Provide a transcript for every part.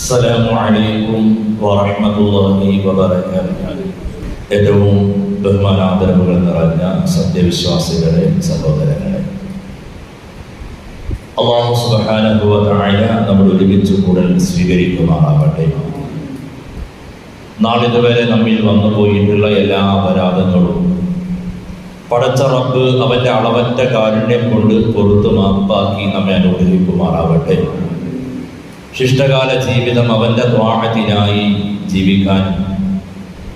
السلام عليكم ورحمة الله وبركاته ഏറ്റവും ബഹുമാനാദരവുകൾ നിറഞ്ഞ സത്യവിശ്വാസികളെ സഹോദരങ്ങളെ അള്ളാഹു സുബ്ഹാനഹു വ തആല നമ്മൾ ഒരുമിച്ച് കൂടൽ സ്വീകരിക്കുമാറാവട്ടെ നാളിതുവരെ നമ്മിൽ വന്നു പോയിട്ടുള്ള എല്ലാ അപരാധങ്ങളും പടച്ച റബ്ബ് അവന്റെ അളവറ്റ കാരുണ്യം കൊണ്ട് പൊറുത്തു മാപ്പാക്കി നമ്മെ അനുഗ്രഹിക്കുമാറാവട്ടെ ശിഷ്ടകാല ജീവിതം അവന്റെ ദ്വാഹത്തിനായി ജീവിക്കാൻ.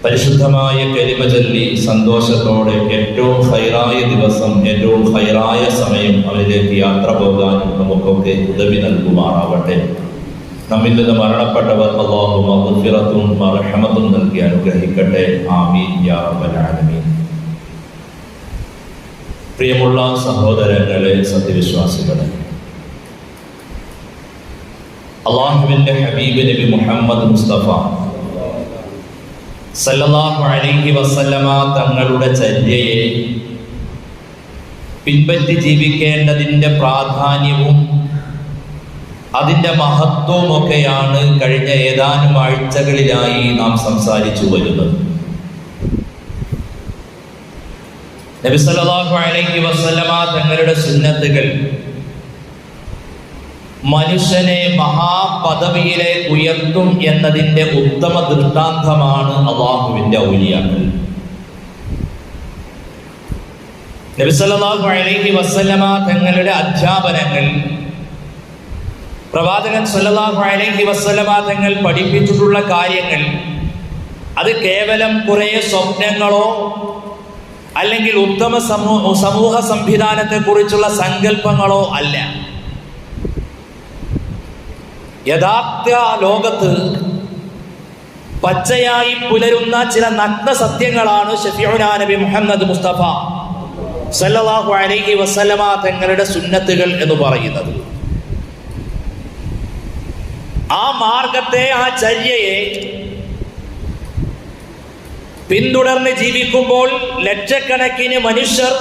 പരിശുദ്ധമായ കരിമ ചൊല്ലി സന്തോഷത്തോടെ ഏറ്റവും ഹൈറായ ദിവസം ഏറ്റവും ഹൈറായ സമയം അവരിലേക്ക് യാത്ര പോകാൻ നമുക്കൊക്കെ ഉദവി നൽകുമാറാവട്ടെ. നമ്മിൽ നിന്ന് മരണപ്പെട്ടവർ അള്ളാഹു മഗ്ഫിറത്തും മർഹമത്തും നൽകി അനുഗ്രഹിക്കട്ടെ. ആമീൻ യാ പ്രിയമുള്ള സഹോദരങ്ങളെ സത്യവിശ്വാസികളെ അള്ളാഹുവിന്റെ ഹബീബ് നബി മുഹമ്മദ് മുസ്തഫ സല്ലല്ലാഹു അലൈഹി വസല്ലമ തങ്ങളുടെ ചര്യയെ പിൻപറ്റി ജീവിക്കേണ്ടതിന്റെ പ്രാധാന്യവും അതിന്റെ മഹത്വവും ഒക്കെയാണ് കഴിഞ്ഞ ഏതാനും ആഴ്ചകളിലായി നാം സംസാരിച്ചു വരുന്നത്. നബി സല്ലല്ലാഹു അലൈഹി വസല്ലമ തങ്ങളുടെ സുന്നത്തുകൾ മനുഷ്യനെ മഹാപദവിയിലേക്ക് ഉയർത്തും എന്നതിന്റെ ഉത്തമ ദൃഷ്ടാന്തമാണ് അള്ളാഹുവിന്റെ ഔലിയാക്കൾ. നബി സല്ലല്ലാഹു അലൈഹി വസല്ലമ തങ്ങളുടെ അധ്യാപനങ്ങൾ പ്രവാചകൻ സല്ലല്ലാഹു അലൈഹി വസല്ലമ തങ്ങൾ പഠിപ്പിച്ചിട്ടുള്ള കാര്യങ്ങൾ അത് കേവലം കുറേ സ്വപ്നങ്ങളോ അല്ലെങ്കിൽ ഉത്തമ സമൂഹ സമൂഹ സംവിധാനത്തെ കുറിച്ചുള്ള സങ്കല്പങ്ങളോ അല്ല. യഥാർത്ഥ ലോകത്ത് പച്ചയായി പുലരുന്ന ചില നഗ്ന സത്യങ്ങളാണ് ഷഫിഉന നബി മുഹമ്മദ് മുസ്തഫ സല്ലാഹു അലൈഹി വസല്ലമ തങ്ങളുടെ സുന്നത്തുകൾ എന്ന് പറയുന്നത്. ആ മാർഗത്തെ ആ ചര്യയെ പിന്തുടർന്ന് ജീവിക്കുമ്പോൾ ലക്ഷക്കണക്കിന് മനുഷ്യർ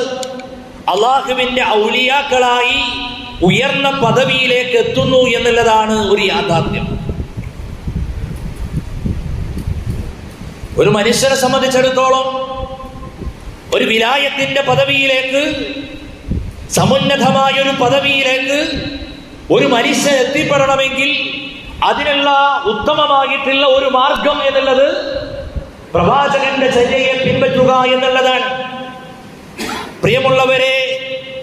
അള്ളാഹുവിന്റെ ഔലിയാക്കളായി ഉയർന്ന പദവിയിലേക്ക് എത്തുന്നു എന്നുള്ളതാണ് ഒരു യാഥാർത്ഥ്യം. ഒരു മനുഷ്യനെ സംബന്ധിച്ചിടത്തോളം ഒരു വിലായത്തിന്റെ പദവിയിലേക്ക് സമുന്നതമായ ഒരു പദവിയിലേക്ക് ഒരു മനുഷ്യൻ എത്തിപ്പെടണമെങ്കിൽ അതിനുള്ള ഉത്തമമായിട്ടുള്ള ഒരു മാർഗം എന്നുള്ളത് പ്രവാചകന്റെ ചര്യയെ പിൻപറ്റുക എന്നുള്ളതാണ്. പ്രിയമുള്ളവരെ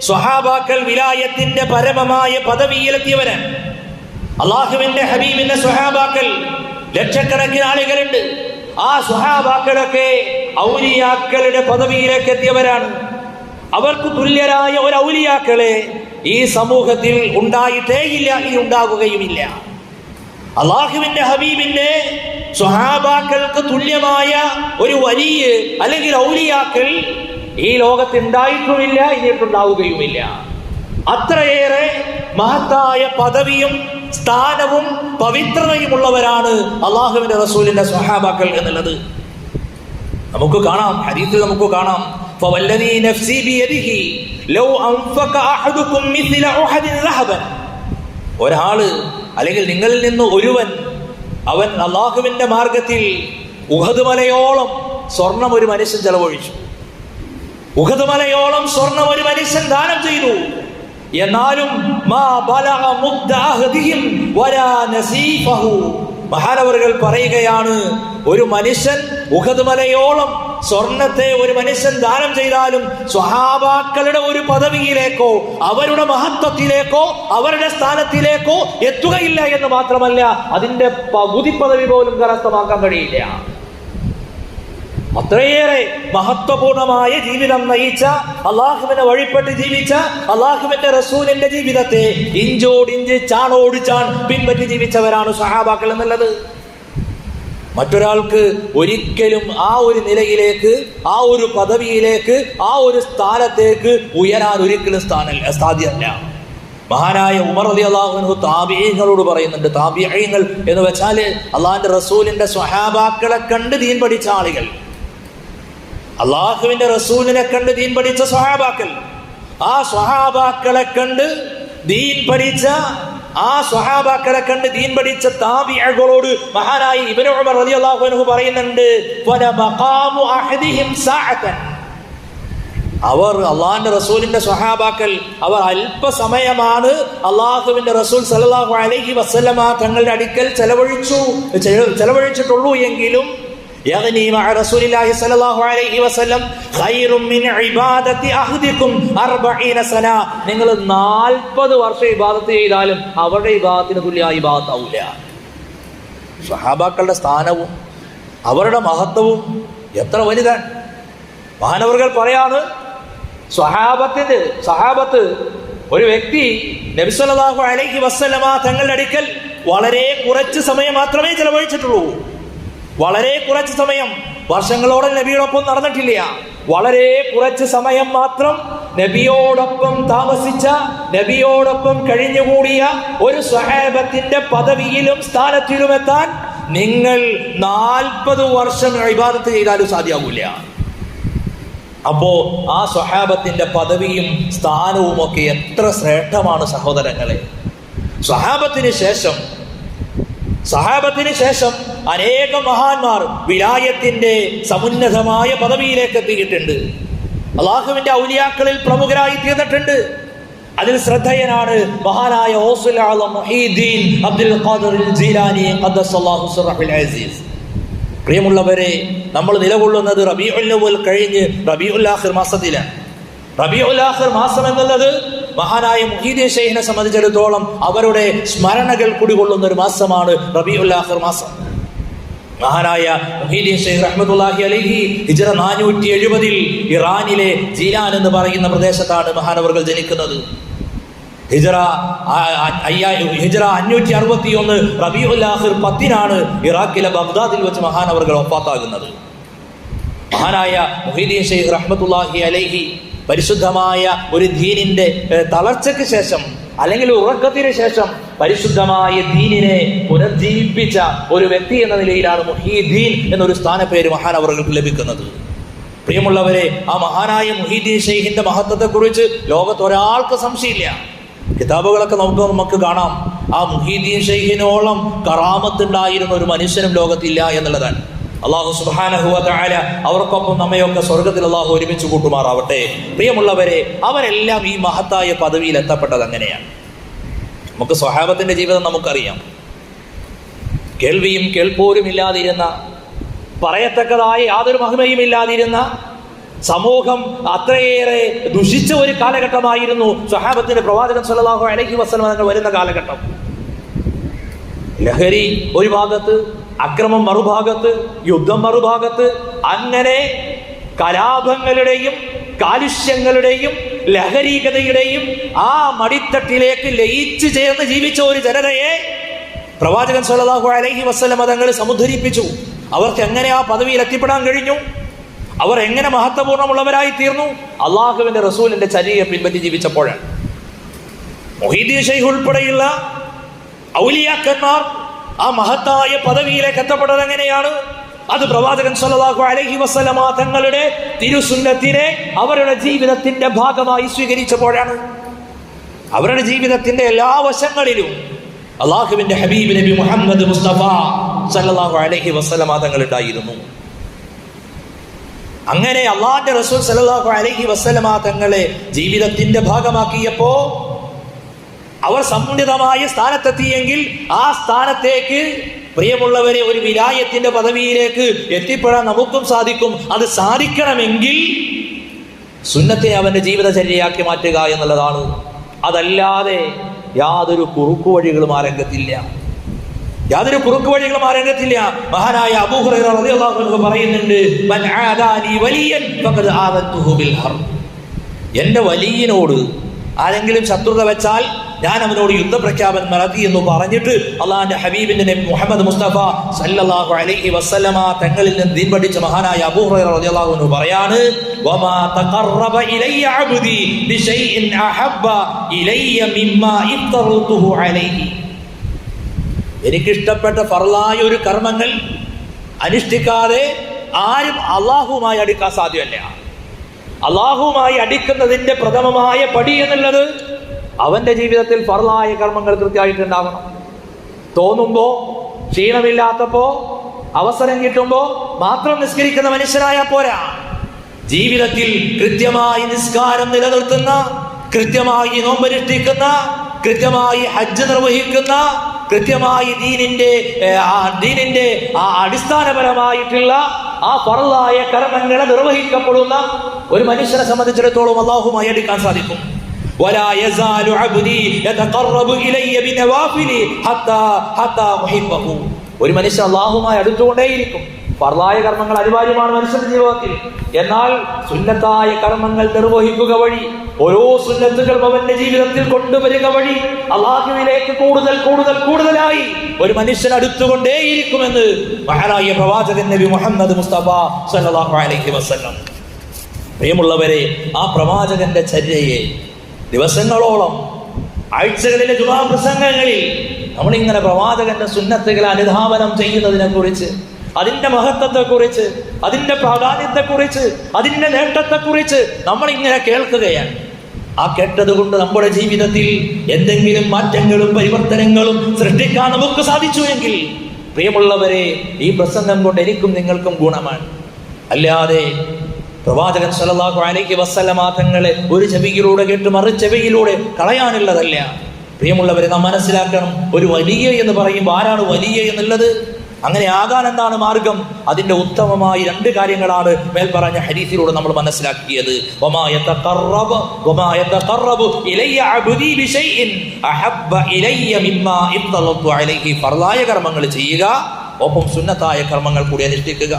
സ്വഹാബാക്കൾ വിലായത്തിന്റെ പരമമായ പദവിയിലെത്തിയവര്. അള്ളാഹുവിന്റെ ഹബീബിന്റെ സ്വഹാബാക്കൾ ലക്ഷക്കണക്കിന് ആളുകളുണ്ട്. ആ സ്വഹാബാക്കളൊക്കെ ഔലിയാക്കളുടെ പദവിയിലേക്ക് എത്തിയവരാണ് അവർക്ക് തുല്യരായ ഒരു ഔലിയാക്കളെ ഈ സമൂഹത്തിൽ ഉണ്ടായിട്ടേയില്ല ഇനി ഉണ്ടാകുകയുമില്ല. അള്ളാഹുവിന്റെ ഹബീബിന്റെ സ്വഹാബാക്കൾക്ക് തുല്യമായ ഒരു വലിയ അല്ലെങ്കിൽ ഔലിയാക്കൾ ഈ ലോകത്ത് ഉണ്ടായിട്ടുമില്ല ഇനിയിട്ടുണ്ടാവുകയുമില്ല അത്രയേറെ മഹത്തായ പദവിയും സ്ഥാനവും പവിത്രതയുമുള്ളവരാണ് അള്ളാഹുവിന്റെ റസൂലിന്റെ സ്വഹാബാക്കൾ എന്നുള്ളത് നമുക്ക് കാണാം ഹരീത്തിൽ നമുക്ക് കാണാം فوالذي نفسي بيده لو أنفق أحدكم مثل أحد ذهبا ഒരാള് അല്ലെങ്കിൽ നിങ്ങളിൽ നിന്ന് ഒരുവൻ അവൻ അള്ളാഹുവിന്റെ മാർഗത്തിൽ ഉഹദ് മലയോളം സ്വർണം ഒരു മനുഷ്യൻ ചെലവഴിച്ചു ഉഹദ് സ്വർണം ഒരു മനുഷ്യൻ ദാനം ചെയ്തു. എന്നാലും മഹാനവറുകൾ പറയുകയാണ് ഒരു മനുഷ്യൻ ഉഹദ് സ്വർണത്തെ ഒരു മനുഷ്യൻ ദാനം ചെയ്താലും സ്വഹാബാക്കളുടെ ഒരു പദവിയിലേക്കോ അവരുടെ മഹത്വത്തിലേക്കോ അവരുടെ സ്ഥാനത്തിലേക്കോ എത്തുകയില്ല എന്ന് മാത്രമല്ല അതിന്റെ പകുതി പദവി പോലും കരസ്ഥമാക്കാൻ കഴിയില്ല. അത്രയേറെ മഹത്വപൂർണമായ ജീവിതം നയിച്ച അള്ളാഹുവിനെ വഴിപ്പെട്ട് ജീവിച്ച അള്ളാഹുവിന്റെ റസൂലിന്റെ ജീവിതത്തെ ഇഞ്ചോടിഞ്ച് ചാണോട് ചാൺ പിൻപറ്റി ജീവിച്ചവരാണ് സഹാബാക്കൾ എന്നുള്ളത്. മറ്റൊരാൾക്ക് ഒരിക്കലും ആ ഒരു നിലയിലേക്ക് ആ ഒരു പദവിയിലേക്ക് ആ ഒരു സ്ഥാനത്തേക്ക് ഉയരാൻ ഒരിക്കലും സ്ഥാന സാധ്യമല്ല. മഹാനായ ഉമർ അലി അള്ളാഹുനു താബിയങ്ങളോട് പറയുന്നുണ്ട് താബിയങ്ങൾ എന്ന് വെച്ചാൽ അള്ളാഹിന്റെ റസൂലിന്റെ സ്വഹാബാക്കളെ കണ്ട് ദീൻ പഠിച്ച ആളുകൾ. അള്ളാഹുവിന്റെ റസൂലിനെ കണ്ട് ദീൻ പഠിച്ച സ്വഹാബാക്കൾ ആ സ്വഹാബാക്കളെ കണ്ട് ദീൻ പഠിച്ച ആ സ്വഹാബാക്കളെ കണ്ട് ദീൻ പഠിച്ച താബിയകളോട് മഹാനായി ഇബ്നു ഉമർ റളിയല്ലാഹു അൻഹു പറയുന്നുണ്ട് "ഫല മഖാമു അഹദിഹിം സാഅതൻ." അവർ അള്ളാഹിന്റെ റസൂലിന്റെ സ്വഹാബാക്കൽ അവർ അല്പസമയമാണ് അള്ളാഹുവിന്റെ റസൂൽ സല്ലല്ലാഹു അലഹി വസല്ലമ തങ്ങളുടെ അടുക്കൽ ചെലവഴിച്ചു ചെലവഴിച്ചിട്ടുള്ളൂ എങ്കിലും يغني مع رسول الله صلى الله عليه وسلم خير من عبادة أحدكم أربعين سنة നിങ്ങൾ നാൽപ്പത് വർഷം ഇബാദത്ത് ചെയ്താലും അവരുടെ ഇബാദത്തിന് തുല്യ ഇബാദത്ത് ആവില്ല സഹാബാക്കളുടെ സ്ഥാനവും അവരുടെ മഹത്വവും എത്ര വലുതാണ് മഹാനവറുകൾ പറയാണ് സ്വഹാബത്തിന്റെ സഹാബത്ത് ഒരു വ്യക്തി നബിസ്വല്ലാഹു അലൈഹി വസ്സലമ തങ്ങളുടെ അടുക്കൽ വളരെ കുറച്ച് സമയം മാത്രമേ ചെലവഴിച്ചിട്ടുള്ളൂ വളരെ കുറച്ച് സമയം വർഷങ്ങളോടെ നബിയോടൊപ്പം നടന്നിട്ടില്ല. വളരെ കുറച്ച് സമയം മാത്രം നബിയോടൊപ്പം താമസിച്ച നബിയോടൊപ്പം കഴിഞ്ഞുകൂടിയ ഒരു സ്വഹാബത്തിന്റെ പദവിയിലും സ്ഥാനത്തിലും എത്താൻ നിങ്ങൾ നാൽപ്പത് വർഷം ഇബാദത്ത് ചെയ്താലും സാധ്യമാകൂല അപ്പോ ആ സ്വഹാബത്തിന്റെ പദവിയും സ്ഥാനവും ഒക്കെ എത്ര ശ്രേഷ്ഠമാണ് സഹോദരങ്ങളെ. സ്വഹാബത്തിന് ശേഷം സഹാബത്തിന് ശേഷം അനേകം മഹാന്മാർ വിലായത്തിന്റെ സമുന്നതമായ പദവിയിലേക്ക് എത്തിയിട്ടുണ്ട്. അള്ളാഹുവിന്റെ ഔലിയാക്കളിൽ പ്രമുഖരായി തീർന്നിട്ടുണ്ട്. അതിൽ ശ്രദ്ധേയനാണ് മഹാനായ അബ്ദുൽ ജീലാനി അസീസ്. പ്രിയമുള്ളവരെ നമ്മൾ നിലകൊള്ളുന്നത് റബീഉൽ കഴിഞ്ഞ് റബീഉൽ ആഖിർ മാസത്തിലാണ്. റബീഉൽ ആഖിർ മാസം എന്നുള്ളത് മഹാനായ മുഹീദി ഷെയ്ഖിനെ സംബന്ധിച്ചിടത്തോളം അവരുടെ സ്മരണകൾ കുടികൊള്ളുന്ന ഒരു മാസമാണ് റബീഉൽ ആഖിർ മാസം. മഹാനായ മുഹീദീൻ ഷെയ്ഖ് റഹ്മത്തുല്ലാഹി അലൈഹി ഹിജറ നാനൂറ്റി എഴുപതിൽ ഇറാനിലെ ജീലാൻ എന്ന് പറയുന്ന പ്രദേശത്താണ് മഹാനവർകൾ ജനിക്കുന്നത്. ഹിജറ ഹിജറ അഞ്ഞൂറ്റി അറുപത്തി ഒന്ന് റബീഉൽ ആഖിർ പത്തിനാണ് ഇറാഖിലെ ബഗ്ദാദിൽ വെച്ച് മഹാനവർകൾ ഒപ്പാത്താകുന്നത് മഹാനായ മുഹീദീൻ ഷെയ്ഖ് റഹ്മത്തുല്ലാഹി അലൈഹി പരിശുദ്ധമായ ഒരു ദീനിന്റെ തളർച്ചയ്ക്ക് ശേഷം അല്ലെങ്കിൽ ഉറക്കത്തിന് ശേഷം പരിശുദ്ധമായ ദീനിനെ പുനർജീവിപ്പിച്ച ഒരു വ്യക്തി എന്ന നിലയിലാണ് മുഹീദ്ദീൻ എന്നൊരു സ്ഥാനപ്പേര് മഹാനവറുകൾക്ക് ലഭിക്കുന്നത്. പ്രിയമുള്ളവരെ ആ മഹാനായ മുഹീദ്ദീൻ ഷെയ്ഖിന്റെ മഹത്വത്തെക്കുറിച്ച് ലോകത്ത് ഒരാൾക്ക് സംശയമില്ല. കിതാബുകളൊക്കെ നമുക്ക് നമുക്ക് കാണാം. ആ മുഹീദ്ദീൻ ഷെയ്ഖിനോളം കറാമത്തുണ്ടായിരുന്ന ഒരു മനുഷ്യനും ലോകത്തില്ല എന്നുള്ളതാണ്. അള്ളാഹു സുബാനഹുവ അവർക്കൊപ്പം നമ്മയൊക്കെ സ്വർഗത്തിൽ അള്ളാഹു ഒരുമിച്ച് കൂട്ടുമാറാവട്ടെ. പ്രിയമുള്ളവരെ അവരെല്ലാം ഈ മഹത്തായ പദവിയിൽ എത്തപ്പെട്ടത് അങ്ങനെയാണ്. നമുക്ക് സ്വഹാബത്തിന്റെ ജീവിതം നമുക്കറിയാം. കേൾവിയും കേൾപ്പോരും ഇല്ലാതിരുന്ന പറയത്തക്കതായ യാതൊരു മഹിമയും ഇല്ലാതിരുന്ന സമൂഹം അത്രയേറെ ദുഷിച്ച ഒരു കാലഘട്ടമായിരുന്നു സ്വഹാബത്തിന്റെ പ്രവാചകൻ സല്ലല്ലാഹു അലഹി തങ്ങൾ വരുന്ന കാലഘട്ടം. ലഹരി ഒരു ഭാഗത്ത് അക്രമം മറുഭാഗത്ത് യുദ്ധം മറുഭാഗത്ത് അങ്ങനെ കലാപങ്ങളുടെയും കാലുഷ്യങ്ങളുടെയും ലഹരീകതയുടെയും ആ മടിത്തട്ടിലേക്ക് ലയിച്ചു ചേർന്ന് ജീവിച്ച ഒരു ജനതയെ പ്രവാചകൻ സല്ലല്ലാഹു അലൈഹി വസ്ലം മതങ്ങൾ സമുദ്ധരിപ്പിച്ചു. അവർക്ക് എങ്ങനെ ആ പദവിയിൽ എത്തിപ്പെടാൻ കഴിഞ്ഞു? അവർ എങ്ങനെ മഹത്വപൂർണമുള്ളവരായി തീർന്നു അള്ളാഹുവിന്റെ റസൂലിന്റെ ചരിയെ പിൻപറ്റി ജീവിച്ചപ്പോഴാണ്. മൊഹീദി ഷെയ്ഖ് ഉൾപ്പെടെയുള്ള ഔലിയാക്കന്മാർ ആ മഹത്തായ പദവിയിലേക്ക് എത്തപ്പെട്ടത് എങ്ങനെയാണ്? അത് പ്രവാചകൻ സല്ലല്ലാഹു അലൈഹി വസല്ലമ തങ്ങളുടെ തിരുസുന്നത്തിനെ അവരുടെ ജീവിതത്തിന്റെ ഭാഗമായി സ്വീകരിച്ചപ്പോഴാണ്. അവരുടെ ജീവിതത്തിന്റെ എല്ലാ വശങ്ങളിലും അള്ളാഹുവിന്റെ ഹബീബ് നബി മുഹമ്മദ് മുസ്തഫ സല്ലല്ലാഹു അലൈഹി വസല്ലമ തങ്ങൾ ഉണ്ടായിരുന്നു അങ്ങനെ അള്ളാഹിന്റെ റസൂൽ സല്ലല്ലാഹു അലൈഹി വസല്ലമ തങ്ങളെ ജീവിതത്തിന്റെ ഭാഗമാക്കിയപ്പോ അവർ സമുന്നതമായ സ്ഥാനത്തെത്തിയെങ്കിൽ ആ സ്ഥാനത്തേക്ക് പ്രിയമുള്ളവരെ ഒരു വിലായത്തിന്റെ പദവിയിലേക്ക് എത്തിപ്പെടാൻ നമുക്കും സാധിക്കും. അത് സാധിക്കണമെങ്കിൽ സുന്നത്തെ അവന്റെ ജീവിതചര്യയാക്കി മാറ്റുക എന്നുള്ളതാണ്. അതല്ലാതെ യാതൊരു കുറുക്കു വഴികളും ആ രംഗത്തില്ല. യാതൊരു കുറുക്കു വഴികളും ആരംഗത്തില്ല മഹാനായ അബൂ റളിയല്ലാഹു അൻഹു പറയുന്നുണ്ട് എന്റെ വലിയനോട് ആരെങ്കിലും ശത്രുത വെച്ചാൽ ഞാൻ അവനോട് യുദ്ധപ്രഖ്യാപനം നടത്തി എന്ന് പറഞ്ഞിട്ട് അള്ളാഹിന്റെ ഹബീബിന്റെ നബി മുഹമ്മദ് മുസ്തഫ സല്ലല്ലാഹു അലൈഹി വസല്ലമ തങ്ങളിൽ നിന്ന് ദീൻ പഠിച്ച മഹാനായ അബൂ ഹുറൈറ റളിയല്ലാഹു അൻഹു പറയാണ് വമാ തഖറബ ഇലയ്യ അബ്ദി ബിശൈഇൻ അഹബ്ബ ഇലയ്യ മിമ്മാ ഇഫ്തറതുഹു അലൈഹി. എനിക്കിഷ്ടപ്പെട്ട ഫർലായ ഒരു കർമ്മങ്ങൾ അനുഷ്ഠിക്കാതെ ആരും അള്ളാഹുവുമായി അടുക്കാൻ സാധ്യമല്ല. അള്ളാഹുവുമായി അടിക്കുന്നതിന്റെ പ്രഥമമായ പടി എന്നുള്ളത് അവന്റെ ജീവിതത്തിൽ ഫറലായ കർമ്മങ്ങൾ കൃത്യമായിട്ടുണ്ടാവണം. തോന്നുമ്പോ ക്ഷീണമില്ലാത്തപ്പോ അവസരം കിട്ടുമ്പോ മാത്രം നിസ്കരിക്കുന്ന മനുഷ്യനായ പോരാ. ജീവിതത്തിൽ കൃത്യമായി നിസ്കാരം നിലനിർത്തുന്ന കൃത്യമായി നോമ്പനുഷ്ഠിക്കുന്ന കൃത്യമായി ഹജ്ജ് നിർവഹിക്കുന്ന കൃത്യമായി ദീനിന്റെ ഏർ, ആ ദീനിന്റെ ആ അടിസ്ഥാനപരമായിട്ടുള്ള ആ ഫറലായ കർമ്മങ്ങളെ നിർവഹിക്കപ്പെടുന്ന ഒരു മനുഷ്യനെ സംബന്ധിച്ചിടത്തോളം അള്ളാഹുമായി എടുക്കാൻ സാധിക്കും ولا يزال عبدي يتقرب الي بنوافل حتى حتى احبه ഒരു മനുഷ്യൻ അള്ളാഹുമായി അടുത്തുകൊണ്ടേയിരിക്കും ഫർലായ കർമ്മങ്ങൾ അനിവാര്യമാണ് മനുഷ്യന്റെ ജീവിതത്തിൽ. എന്നാൽ സുന്നത്തായ കർമ്മങ്ങൾ നിർവഹിക്കുക വഴി ഓരോ സുന്നത്തുകളും അവന്റെ ജീവിതത്തിൽ കൊണ്ടുവരിക വഴി അള്ളാഹുവിലേക്ക് കൂടുതൽ കൂടുതൽ കൂടുതലായി ഒരു മനുഷ്യൻ അടുത്തുകൊണ്ടേയിരിക്കുമെന്ന് മഹാനായ പ്രവാചകൻ നബി മുഹമ്മദ് മുസ്തഫ സല്ലല്ലാഹു അലൈഹി വസല്ലം. പ്രിയമുള്ളവരെ ആ പ്രവാചകന്റെ ചര്യയെ ദിവസങ്ങളോളം ആഴ്ചകളിലെ ജുമാ പ്രസംഗങ്ങളിൽ നമ്മളിങ്ങനെ പ്രവാചകന്റെ സുന്നത്തുകളെ അനുധാവനം ചെയ്യുന്നതിനെ കുറിച്ച് അതിന്റെ മഹത്വത്തെക്കുറിച്ച് അതിന്റെ പ്രാധാന്യത്തെക്കുറിച്ച് അതിന്റെ നേട്ടത്തെക്കുറിച്ച് നമ്മളിങ്ങനെ കേൾക്കുകയാണ്. ആ കേട്ടത് കൊണ്ട് നമ്മുടെ ജീവിതത്തിൽ എന്തെങ്കിലും മാറ്റങ്ങളും പരിവർത്തനങ്ങളും സൃഷ്ടിക്കാൻ നമുക്ക് സാധിച്ചു എങ്കിൽ പ്രിയമുള്ളവരെ ഈ പ്രസംഗം കൊണ്ട് എനിക്കും നിങ്ങൾക്കും ഗുണമാണ്. അല്ലാതെ പ്രവാചകൻ സല്ലല്ലാഹു അലൈഹി വസല്ലമ തങ്ങളെ ഒരു ചെവിയിലൂടെ കേട്ട് മറു ചെവിയിലൂടെ കളയാനുള്ളതല്ല. പ്രിയമുള്ളവരെ നാം മനസ്സിലാക്കണം ഒരു വലിയ എന്ന് പറയുമ്പോൾ ആരാണ് വലിയ എന്നുള്ളത്? അങ്ങനെ ആകാൻ എന്താണ് മാർഗം? അതിന്റെ ഉത്തമമായ രണ്ട് കാര്യങ്ങളാണ് മേൽ പറഞ്ഞ നമ്മൾ മനസ്സിലാക്കിയത്. ഫർലായ കർമ്മങ്ങൾ ചെയ്യുക ഒപ്പം സുന്നത്തായ കർമ്മങ്ങൾ കൂടി അനുഷ്ഠിക്കുക.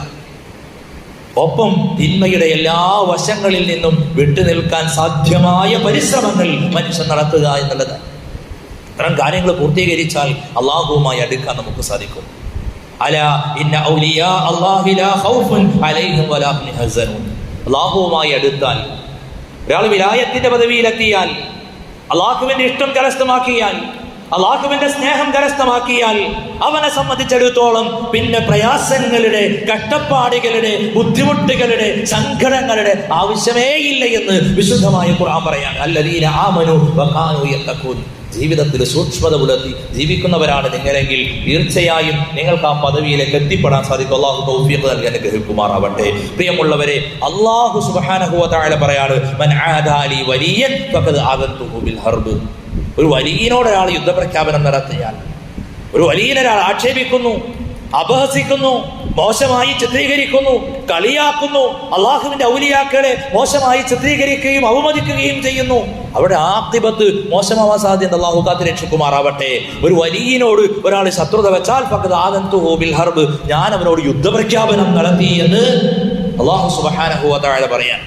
ഒപ്പം തിന്മയുടെ എല്ലാ വശങ്ങളിൽ നിന്നും വിട്ടുനിൽക്കാൻ സാധ്യമായ പരിശ്രമങ്ങൾ മനുഷ്യൻ നടത്തുക എന്നുള്ളത് ഇത്തരം കാര്യങ്ങൾ പൂർത്തീകരിച്ചാൽ അള്ളാഹുവുമായി അടുക്കാൻ നമുക്ക് സാധിക്കും. അല ഇന്ന ഔലിയാ അല്ലാഹി ലാ ഖൗഫുൻ അലൈഹിം വലാ ഹും യഹ്സനൂൻ. അള്ളാഹുവുമായി അടുത്താൽ ഒരാൾ വിലായത്തിന്റെ പദവിയിലെത്തിയാൽ അള്ളാഹുവിന്റെ ഇഷ്ടം കരസ്ഥമാക്കിയാൽ അള്ളാഹുവിന്റെ സ്നേഹം കരസ്ഥമാക്കിയാൽ അവനെ സംബന്ധിച്ചിടത്തോളം പിന്നെ പ്രയാസങ്ങളുടെ കഷ്ടപ്പാടുകളുടെ ബുദ്ധിമുട്ടുകളുടെ സങ്കടങ്ങളുടെ ആവശ്യമേ ഇല്ല എന്ന് വിശുദ്ധമായ ഖുർആൻ പറയാണ്. അല്ലദീന ആമനു വഖാനു യത്തഖൂൻ. ജീവിതത്തിൽ സൂക്ഷ്മത പുലർത്തി ജീവിക്കുന്നവരാണ് നിങ്ങളെങ്കിൽ തീർച്ചയായും നിങ്ങൾക്ക് ആ പദവിയിലേക്ക് എത്തിപ്പെടാൻ സാധിക്കും. അള്ളാഹു തൗഫീഖ് നൽകി അനുഗ്രഹിക്കുമാറാവട്ടെ പ്രിയമുള്ളവരെ അള്ളാഹു സുബ്ഹാനഹു വ തആല പറയാണ് ഒരു വലിയനോട് ഒരാൾ യുദ്ധപ്രഖ്യാപനം നടത്തിയാൽ ഒരു വലിയനൊരാൾ ആക്ഷേപിക്കുന്നു അപഹസിക്കുന്നു മോശമായി ചിത്രീകരിക്കുന്നു കളിയാക്കുന്നു അള്ളാഹുവിന്റെ ഔലിയാക്കളെ മോശമായി ചിത്രീകരിക്കുകയും അവമതിക്കുകയും ചെയ്യുന്നു. അവിടെ ആക്തിപത്ത് മോശമാവാൻ സാധ്യത അള്ളാഹു കാത്ത് രക്ഷിക്കുമാറാവട്ടെ. ഒരു വലിയനോട് ഒരാൾ ശത്രുത വെച്ചാൽ പക്കത്ത് ആദന്തു ബിൽ ഹർബ് ഞാൻ അവനോട് യുദ്ധപ്രഖ്യാപനം നടത്തി എന്ന് അള്ളാഹു സുബഹാനഹു താഴെ പറയാൻ.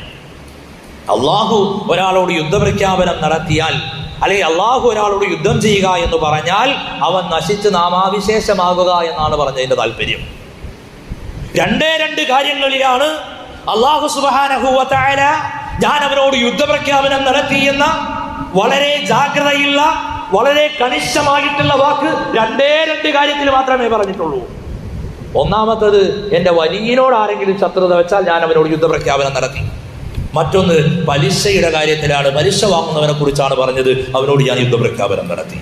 അള്ളാഹു ഒരാളോട് യുദ്ധപ്രഖ്യാപനം നടത്തിയാൽ അല്ലെങ്കിൽ അള്ളാഹു ഒരാളോട് യുദ്ധം ചെയ്യുക എന്ന് പറഞ്ഞാൽ അവൻ നശിച്ച് നാമാവിശേഷമാകുക എന്നാണ് പറഞ്ഞതിന്റെ താല്പര്യം. രണ്ടേ രണ്ട് കാര്യങ്ങളിലാണ് അള്ളാഹു സുബാനഹുല ഞാൻ അവനോട് യുദ്ധപ്രഖ്യാപനം നടത്തിയെന്ന വളരെ ജാഗ്രതയുള്ള വളരെ കണിശമായിട്ടുള്ള വാക്ക് രണ്ടേ രണ്ട് കാര്യത്തിൽ മാത്രമേ പറഞ്ഞിട്ടുള്ളൂ. ഒന്നാമത്തത് എന്റെ വലിയനോട് ആരെങ്കിലും ശത്രുത വെച്ചാൽ ഞാൻ അവനോട് യുദ്ധപ്രഖ്യാപനം നടത്തി. മറ്റൊന്ന് പലിശയുടെ കാര്യത്തിലാണ്. പലിശ വാങ്ങുന്നവനെ കുറിച്ചാണ് പറഞ്ഞത്. അവനോട് ഞാൻ യുദ്ധപ്രഖ്യാപനം നടത്തി.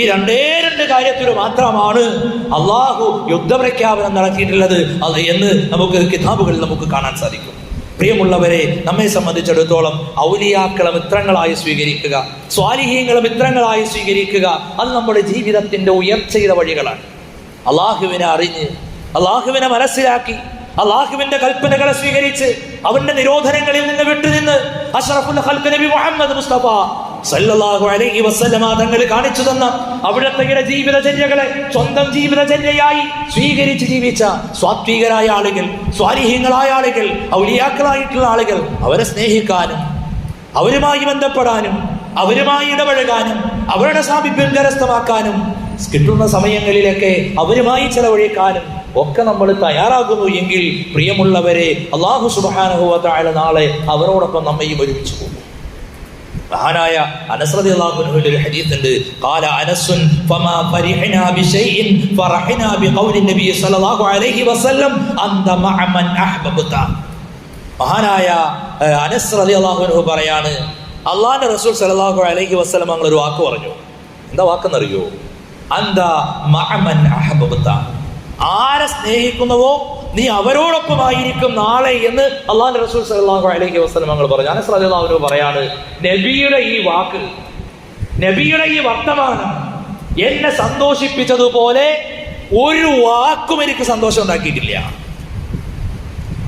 ഈ രണ്ടേ രണ്ട് കാര്യത്തിൽ മാത്രമാണ് അള്ളാഹു യുദ്ധപ്രഖ്യാപനം നടത്തിയിട്ടുള്ളത്. അത് എന്ന് നമുക്ക് കിതാബുകളിൽ നമുക്ക് കാണാൻ സാധിക്കും. പ്രിയമുള്ളവരെ നമ്മെ സംബന്ധിച്ചിടത്തോളം ഔലിയാക്കളെ മിത്രങ്ങളായി സ്വീകരിക്കുക സ്വാലിഹീങ്ങളെ മിത്രങ്ങളായി സ്വീകരിക്കുക അത് നമ്മുടെ ജീവിതത്തിന്റെ ഉയർച്ചയുടെ വഴികളാണ്. അള്ളാഹുവിനെ അറിഞ്ഞ് അള്ളാഹുവിനെ മനസ്സിലാക്കി അള്ളാഹുവിന്റെ കൽപ്പനകളെ സ്വീകരിച്ച് അവന്റെ നിരോധനങ്ങളിൽ നിന്ന് വിട്ടുനിന്ന് അഷ്റഫുൽ നബി മുഹമ്മദ് മുസ്തഫ സല്ലല്ലാഹു അലൈഹി വസല്ലമ തങ്ങൾ കാണിച്ചു തന്ന അവിടത്തെ ജീവിതചര്യകളെ സ്വന്തം ജീവിതചര്യയായി സ്വീകരിച്ച് ജീവിച്ച സ്വാത്വികരായ ആളുകൾ സ്വാലിഹ്യങ്ങളായ ആളുകൾ ഔലിയാക്കളായിട്ടുള്ള ആളുകൾ അവരെ സ്നേഹിക്കാനും അവരുമായി ബന്ധപ്പെടാനും അവരുമായി ഇടപഴകാനും അവരുടെ സാമീപ്യം കരസ്ഥമാക്കാനും കിട്ടുന്ന സമയങ്ങളിലൊക്കെ അവരുമായി ചെലവഴിക്കാനും ഒക്കെ നമ്മൾ തയ്യാറാകുന്നു എങ്കിൽ പ്രിയമുള്ളവരെ അള്ളാഹു സുബാനുഭവത്തായ നാളെ അവരോടൊപ്പം നമ്മയും ഒരുമിച്ച് പോകും. മഹാനായ അനസ് അള്ളാഹുനുവിന്റെ ഒരു ഹദീസ് ഉണ്ട് ഖാല അനസുൻ ഫമാ ഫരിഹനാ ബിശൈഇൻ ഫറഹനാ ബിഖൗലി നബി സല്ലല്ലാഹു അലൈഹി വസല്ലം അന്ത മഅമൻ അഹ്ബബ്ത. മഹാനായ അനസ് റളിയല്ലാഹു അള്ളാഹുനു പറയാണ് അള്ളാഹിന്റെ റസൂൽ സല്ലല്ലാഹു അലൈഹി വസല്ലം അങ്ങനെ ഒരു വാക്ക് പറഞ്ഞു. എന്താ വാക്കെന്നറിയോ? ആരെ സ്നേഹിക്കുന്നുവോ നീ അവരോടൊപ്പമായിരിക്കും നാളെ എന്ന് അള്ളാഹു റസൂൽ സല്ലല്ലാഹു അലൈഹി ഞങ്ങൾ പറഞ്ഞു. ഞാൻ അൻഹു പറയാണ് നബിയുടെ ഈ വാക്ക് നബിയുടെ ഈ വർത്തമാനം എന്നെ സന്തോഷിപ്പിച്ചതുപോലെ ഒരു വാക്കും എനിക്ക് സന്തോഷം ഉണ്ടാക്കിയിട്ടില്ല.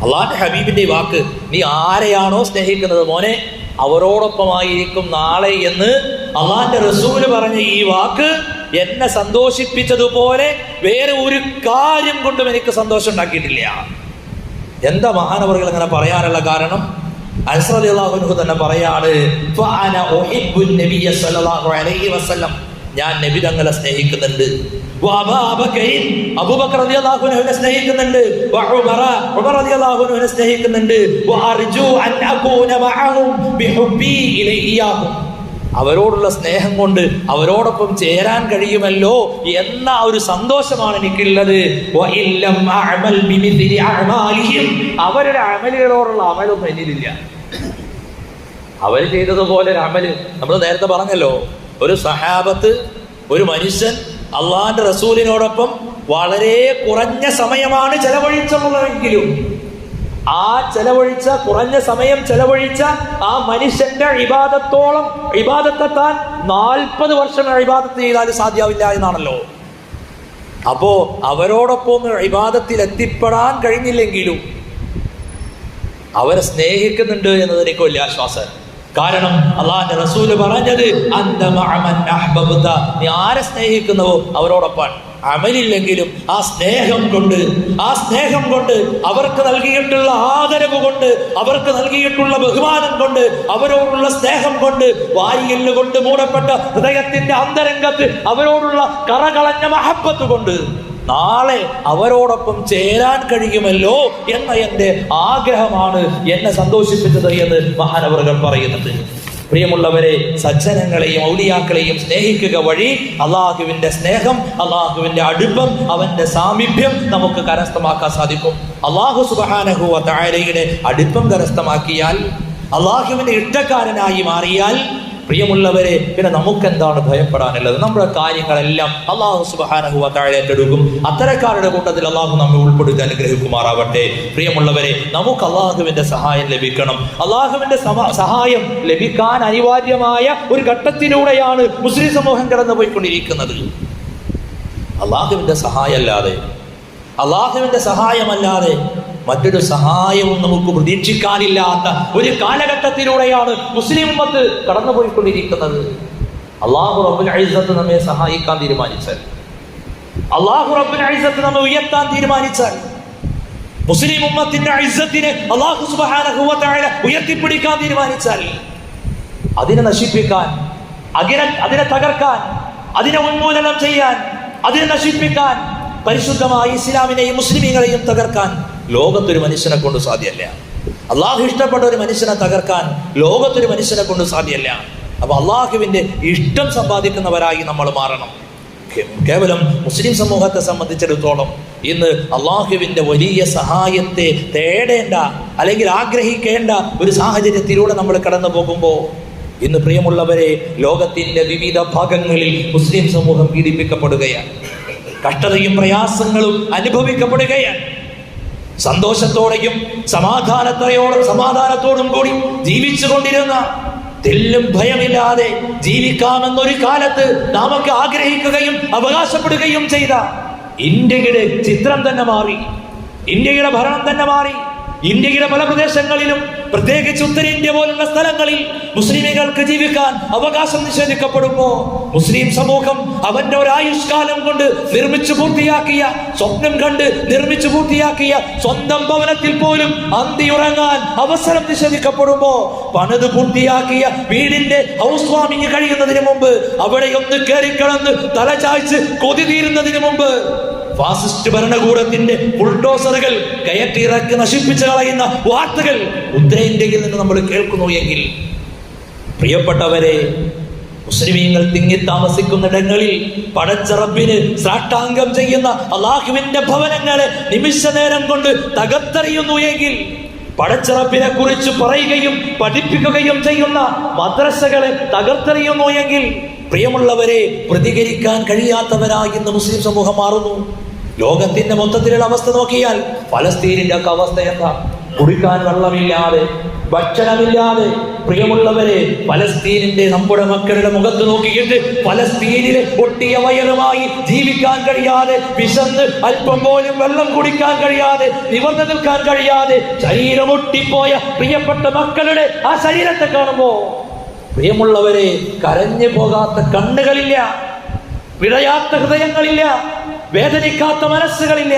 അള്ളാഹിന്റെ ഹബീബിന്റെ വാക്ക് നീ ആരെയാണോ സ്നേഹിക്കുന്നത് മോനെ അവരോടൊപ്പമായിരിക്കും നാളെ എന്ന് അള്ളാന്റെ റസൂൽ പറഞ്ഞ ഈ വാക്ക് എന്നെ സന്തോഷിപ്പിച്ചതുപോലെ വേറെ ഒരു കാര്യം കൊണ്ടും എനിക്ക് സന്തോഷം ഉണ്ടാക്കിയിട്ടില്ല. എന്താ മഹാനവറുകൾ അങ്ങനെ പറയാനുള്ള കാരണം? അൻസർ അള്ളാഹുനു തന്നെ പറയാണ് "ഫഅന ഉഹിബ്ബുൻ നബിയ്യ സ്വല്ലല്ലാഹു അലൈഹി വസല്ലം. ഞാൻ നബി തങ്ങളെ സ്നേഹിക്കുന്നുണ്ട്. സ്നേഹിക്കുന്നുണ്ട്. സ്നേഹിക്കുന്നുണ്ട്. അവരോടുള്ള സ്നേഹം കൊണ്ട് അവരോടൊപ്പം ചേരാൻ കഴിയുമല്ലോ എന്ന ഒരു സന്തോഷമാണ് എനിക്കുള്ളത്. അവരുടെ അമലുകളോടുള്ള അമലൊന്നും എന്നിലില്ല. അവർ ചെയ്തതുപോലെ ഒരു അമൽ. നമ്മൾ നേരത്തെ പറഞ്ഞല്ലോ ഒരു സഹാബത്ത് ഒരു മനുഷ്യൻ അള്ളാന്റെ റസൂലിനോടൊപ്പം വളരെ കുറഞ്ഞ സമയമാണ് ചെലവഴിച്ചുള്ളതെങ്കിലും ആ ചെലവഴിച്ച കുറഞ്ഞ സമയം ചെലവഴിച്ച ആ മനുഷ്യന്റെ ഇബാദത്തോളം ഇബാദത്തെത്താൻ നാൽപ്പത് വർഷം ഇബാദത്ത് ചെയ്താൽ സാധ്യാവില്ല എന്നാണല്ലോ. അപ്പോ അവരോടൊപ്പം ഇബാദത്തിൽ എത്തിപ്പെടാൻ കഴിഞ്ഞില്ലെങ്കിലും അവരെ സ്നേഹിക്കുന്നുണ്ട് എന്നത് എനിക്ക് വലിയ ആശ്വാസം. കാരണം അള്ളാഹിന്റെ റസൂൽ പറഞ്ഞത്. നീ ആരെ സ്നേഹിക്കുന്നവോ അവരോടൊപ്പം അമലില്ലെങ്കിലും ആ സ്നേഹം കൊണ്ട് ആ സ്നേഹം കൊണ്ട് അവർക്ക് നൽകിയിട്ടുള്ള ആദരവ് കൊണ്ട് അവർക്ക് നൽകിയിട്ടുള്ള ബഹുമാനം കൊണ്ട് അവരോടുള്ള സ്നേഹം കൊണ്ട് വാരിയല്ല് കൊണ്ട് മൂടപ്പെട്ട ഹൃദയത്തിന്റെ അന്തരംഗത്ത് അവരോടുള്ള കറകളഞ്ഞ മഹപ്പത്ത് കൊണ്ട് നാളെ അവരോടൊപ്പം ചേരാൻ കഴിയുമല്ലോ എന്ന എന്റെ ആഗ്രഹമാണ് എന്നെ സന്തോഷിപ്പിച്ചത് എന്ന് മഹാനവറുകൾ പറയുന്നത്. പ്രിയമുള്ളവരെ സജ്ജനങ്ങളെയും ഔലിയാക്കളെയും സ്നേഹിക്കുക വഴി അള്ളാഹുവിന്റെ സ്നേഹം അള്ളാഹുവിന്റെ അടുപ്പം അവന്റെ സാമീപ്യം നമുക്ക് കരസ്ഥമാക്കാൻ സാധിക്കും. അള്ളാഹു സുബാനഹുവ താരയുടെ അടുപ്പം കരസ്ഥമാക്കിയാൽ അള്ളാഹുവിന്റെ ഇഷ്ടക്കാരനായി മാറിയാൽ പ്രിയമുള്ളവരെ പിന്നെ നമുക്കെന്താണ് ഭയപ്പെടാനുള്ളത്? നമ്മുടെ കാര്യങ്ങളെല്ലാം അള്ളാഹു സുബാനഹുവ താഴെ അത്തരക്കാരുടെ കൂട്ടത്തിൽ അള്ളാഹു നമ്മെ ഉൾപ്പെടുത്തി അനുഗ്രഹിക്കുമാറാവട്ടെ. പ്രിയമുള്ളവരെ നമുക്ക് അള്ളാഹുവിന്റെ സഹായം ലഭിക്കണം. അള്ളാഹുവിന്റെ സഹായം ലഭിക്കാൻ അനിവാര്യമായ ഒരു ഘട്ടത്തിലൂടെയാണ് മുസ്ലിം സമൂഹം കടന്നുപോയിക്കൊണ്ടിരിക്കുന്നത്. അള്ളാഹുവിന്റെ സഹായമല്ലാതെ അള്ളാഹുവിന്റെ സഹായമല്ലാതെ മറ്റൊരു സഹായവും നമുക്ക് പ്രതീക്ഷിക്കാനില്ലാത്ത ഒരു കാലഘട്ടത്തിലൂടെയാണ് മുസ്ലിം മത്ത് കടന്നുപോയിക്കൊണ്ടിരിക്കുന്നത്. അള്ളാഹു റബ്ബുൽ അഴിസത്ത് നമ്മെ സഹായിക്കാൻ തീരുമാനിച്ചാൽ അള്ളാഹു റബ്ബുൽ അഴിസത്ത് നമ്മെ ഉയർത്താൻ തീരുമാനിച്ചാൽ മുസ്ലിം ഉമ്മത്തിന്റെ അഴിസത്തിനെ അള്ളാഹു തആല ഉയർത്തിപ്പിടിക്കാൻ തീരുമാനിച്ചാൽ അതിനെ നശിപ്പിക്കാൻ അതിനെ അതിനെ തകർക്കാൻ അതിനെ ഉന്മൂലനം ചെയ്യാൻ അതിനെ നശിപ്പിക്കാൻ പരിശുദ്ധമായ ഇസ്ലാമിനെയും മുസ്ലിമീങ്ങളെയും തകർക്കാൻ ലോകത്തൊരു മനുഷ്യനെ കൊണ്ട് സാധ്യമല്ല അള്ളാഹു ഇഷ്ടപ്പെട്ട ഒരു മനുഷ്യനെ തകർക്കാൻ ലോകത്തൊരു മനുഷ്യനെ കൊണ്ട് സാധ്യമല്ല അപ്പൊ അള്ളാഹുവിന്റെ ഇഷ്ടം സമ്പാദിക്കുന്നവരായി നമ്മൾ മാറണം. കേവലം മുസ്ലിം സമൂഹത്തെ സംബന്ധിച്ചിടത്തോളം ഇന്ന് അള്ളാഹുവിന്റെ വലിയ സഹായത്തെ തേടേണ്ട അല്ലെങ്കിൽ ആഗ്രഹിക്കേണ്ട ഒരു സാഹചര്യത്തിലൂടെ നമ്മൾ കടന്നു പോകുമ്പോൾ ഇന്ന് പ്രിയമുള്ളവരെ ലോകത്തിന്റെ വിവിധ ഭാഗങ്ങളിൽ മുസ്ലിം സമൂഹം പീഡിപ്പിക്കപ്പെടുകയാണ്. കഷ്ടതയും പ്രയാസങ്ങളും അനുഭവിക്കപ്പെടുകയാണ്. സന്തോഷത്തോടെയും സമാധാനത്തോടെ സമാധാനത്തോടും കൂടി ജീവിച്ചു കൊണ്ടിരുന്ന തെല്ലും ഭയമില്ലാതെ ജീവിക്കാമെന്നൊരു കാലത്ത് നാമൊക്കെ ആഗ്രഹിക്കുകയും അവകാശപ്പെടുകയും ചെയ്ത ഇന്ത്യയുടെ ചിത്രം തന്നെ മാറി. ഇന്ത്യയുടെ ഭരണം തന്നെ മാറി. ഇന്ത്യയുടെ പല പ്രദേശങ്ങളിലും പ്രത്യേകിച്ച് ഉത്തരേന്ത്യ പോലുള്ള സ്ഥലങ്ങളിൽ മുസ്ലിമുകൾക്ക് ജീവിക്കാൻ അവകാശം നിഷേധിക്കപ്പെടുമ്പോ മുസ്ലിം സമൂഹം അവന്റെ ഒരു ആയുഷ്കാലം കൊണ്ട് നിർമ്മിച്ചു പൂർത്തിയാക്കിയ സ്വപ്നം കണ്ട് നിർമ്മിച്ചു പൂർത്തിയാക്കിയ സ്വന്തം ഭവനത്തിൽ പോലും അന്തിയുറങ്ങാൻ അവസരം നിഷേധിക്കപ്പെടുമ്പോ പണിത് പൂർത്തിയാക്കിയ വീടിന്റെ ഹൗസ് വാമിങ് കഴിയുന്നതിന് മുമ്പ് അവിടെ ഒന്ന് കയറിക്കിടന്ന് തലചായ്ച്ച് കൊതി തീരുന്നതിന് മുമ്പ് ഫാസിസ്റ്റ് ഭരണകൂടത്തിന്റെ ബുൾഡോസറുകൾ കയറ്റിറക്കി നശിപ്പിച്ചു കളയുന്ന വാർത്തകൾ ഉത്തരേന്ത്യയിൽ നിന്ന് നമ്മൾ കേൾക്കുന്നു എങ്കിൽ പ്രിയപ്പെട്ടവരെ മുസ്ലിമീങ്ങൾ തിങ്ങി താമസിക്കുന്നിടങ്ങളിൽ പടച്ചറബിന് സാഷ്ടാംഗം ചെയ്യുന്ന അള്ളാഹുവിന്റെ ഭവനങ്ങളെ നിമിഷ നേരം കൊണ്ട് തകർത്തെറിയുന്നു എങ്കിൽ പടച്ചിറപ്പിനെ കുറിച്ച് പറയുകയും പഠിപ്പിക്കുകയും ചെയ്യുന്ന മദ്രസകളെ തകർത്തെറിയുന്നു എങ്കിൽ പ്രിയമുള്ളവരെ പ്രതികരിക്കാൻ കഴിയാത്തവരായി ഇന്ന് മുസ്ലിം സമൂഹം മാറുന്നു. ലോകത്തിന്റെ മൊത്തത്തിലുള്ള അവസ്ഥ നോക്കിയാൽ ഫലസ്തീനിന്റെ ഒക്കെ അവസ്ഥ എന്താ? കുടിക്കാൻ വെള്ളമില്ലാതെ ഭക്ഷണമില്ലാതെ പ്രിയമുള്ളവരെ ഫലസ്തീനിന്റെ നമ്മുടെ മക്കളുടെ മുഖത്ത് നോക്കിയിട്ട് ഫലസ്തീനിലെ പൊട്ടിയ വയറുമായി ജീവിക്കാൻ കഴിയാതെ വിശന്ന് അല്പം പോലും വെള്ളം കുടിക്കാൻ കഴിയാതെ നിവർന്നു നിൽക്കാൻ കഴിയാതെ ശരീരം ഒട്ടിപ്പോയ പ്രിയപ്പെട്ട മക്കളുടെ ആ ശരീരത്തെ കാണുമ്പോ പ്രിയമുള്ളവരെ കരഞ്ഞു പോകാത്ത കണ്ണുകളില്ല പിഴയാത്ത ഹൃദയങ്ങളില്ല വേദനിക്കാത്ത മനസ്സുകളില്ല.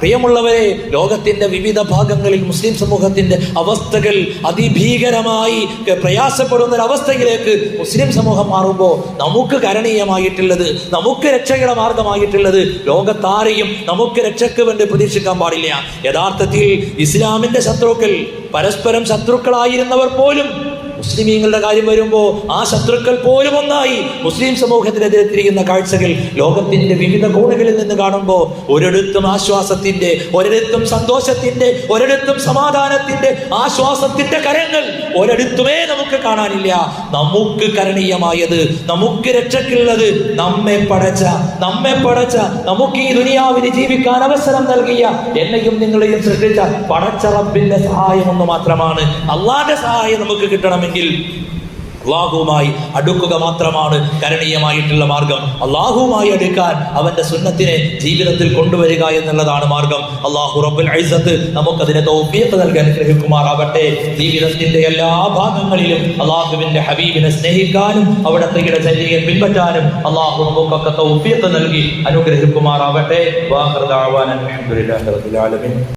പ്രിയമുള്ളവരെ ലോകത്തിന്റെ വിവിധ ഭാഗങ്ങളിൽ മുസ്ലിം സമൂഹത്തിന്റെ അവസ്ഥകൾ അതിഭീകരമായി പ്രയാസപ്പെടുന്ന അവസ്ഥയിലേക്ക് മുസ്ലിം സമൂഹം മാറുമ്പോൾ നമുക്ക് കരണീയമായിട്ടുള്ളത് നമുക്ക് രക്ഷയുടെ മാർഗമായിട്ടുള്ളത് ലോകത്താരെയും നമുക്ക് രക്ഷയ്ക്ക് വേണ്ടി പ്രതീക്ഷിക്കാൻ പാടില്ല. യഥാർത്ഥത്തിൽ ഇസ്ലാമിന്റെ ശത്രുക്കൾ പരസ്പരം ശത്രുക്കളായിരുന്നവർ പോലും മുസ്ലിമീങ്ങളുടെ കാര്യം വരുമ്പോൾ ആ ശത്രുക്കൾ പോലും ഒന്നായി. മുസ്ലിം സമൂഹത്തിനെതിരെ തിരിയുന്ന കാഴ്ചകൾ ലോകത്തിന്റെ വിവിധ കോണുകളിൽ നിന്ന് കാണുമ്പോൾ ഒരിടത്തും ആശ്വാസത്തിന്റെ ഒരിടത്തും സന്തോഷത്തിന്റെ ഒരിടത്തും സമാധാനത്തിന്റെ ആശ്വാസത്തിന്റെ കരങ്ങൾ ഒരിടത്തുമേ നമുക്ക് കാണാനില്ല. നമുക്ക് കരണീയമായത് നമുക്ക് രക്ഷക്കുള്ളത് നമ്മെ പടച്ച നമ്മെ പടച്ച നമുക്ക് ഈ ദുനിയാവിന് ജീവിക്കാൻ അവസരം നൽകിയ എന്നെയും നിങ്ങളെയും സൃഷ്ടിച്ച പടച്ച റബ്ബിന്റെ സഹായം ഒന്ന് മാത്രമാണ്. അള്ളാന്റെ സഹായം നമുക്ക് കിട്ടണമെങ്കിൽ അള്ളാഹുവുമായി അടുക്കുക മാത്രമാണ് കരണീയമായിട്ടുള്ള മാർഗം. അള്ളാഹുവുമായി അടുക്കാൻ അവന്റെ സുന്നത്തിനെ ജീവിതത്തിൽ കൊണ്ടുവരിക എന്നുള്ളതാണ് മാർഗം. അള്ളാഹു റബ്ബുൽ ഐസത്ത് നമുക്കതിനെ തൗഫീഖ് നൽകാൻ ഗ്രഹിക്കുമാറാവട്ടെ ജീവിതത്തിന്റെ എല്ലാ ഭാഗങ്ങളിലും അള്ളാഹുവിന്റെ ഹബീബിനെ സ്നേഹിക്കാനും അവിടുത്തെ ഇടചര്യയെ പിൻപറ്റാനും അള്ളാഹു നമുക്കൊക്കെ തൗഫീഖ് നൽകി അനുഗ്രഹിക്കുമാറാവട്ടെ.